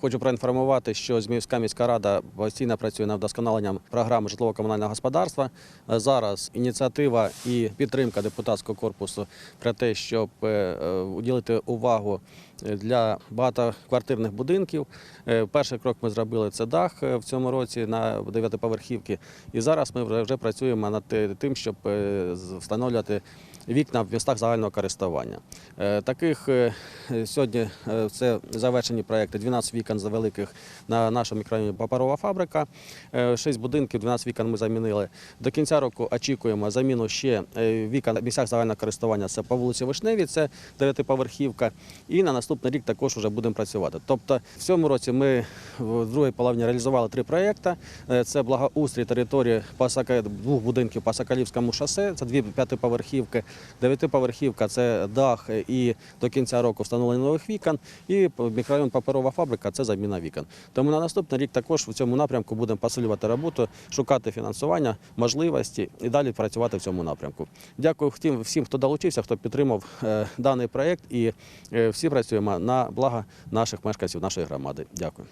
Хочу проінформувати, що Зміївська міська рада постійно працює над вдосконаленням програми житлово-комунального господарства. Е, Зараз ініціатива і підтримка депутатського корпусу про те, щоб е, е, уділити увагу для багатоквартирних будинків. Перший крок ми зробили це дах в цьому році на дев'ятиповерхівки. І зараз ми вже- працюємо над тим, щоб встановлювати вікна в містах загального користування. Таких сьогодні це завершені проекти 12 вікон за великих на нашому мікрорайоні паперова фабрика. 6 будинків, 12 вікон ми замінили. До кінця року очікуємо заміну ще е, вікон в місцях загального користування. Це по вулиці Вишневій, це дев'ятиповерхівка. І на наступний рік також вже будемо працювати. Тобто в цьому році ми в другій половині реалізували три проекти. Е, Це благоустрій території двох будинків по Соколівському шосе, це дві п'ятиповерхівки, дев'ятиповерхівка це дах е, і до кінця року встановлення нових вікон. І мікрорайон паперова фабрика це заміна вікон. Тому на наступний рік також в цьому напрямку будемо посилювати роботу, шукати фінансування, можливості і далі працювати в цьому напрямку. Дякую всім, хто долучився, хто підтримав е, даний проект, і е, всі працюємо на благо наших мешканців нашої громади. Дякую.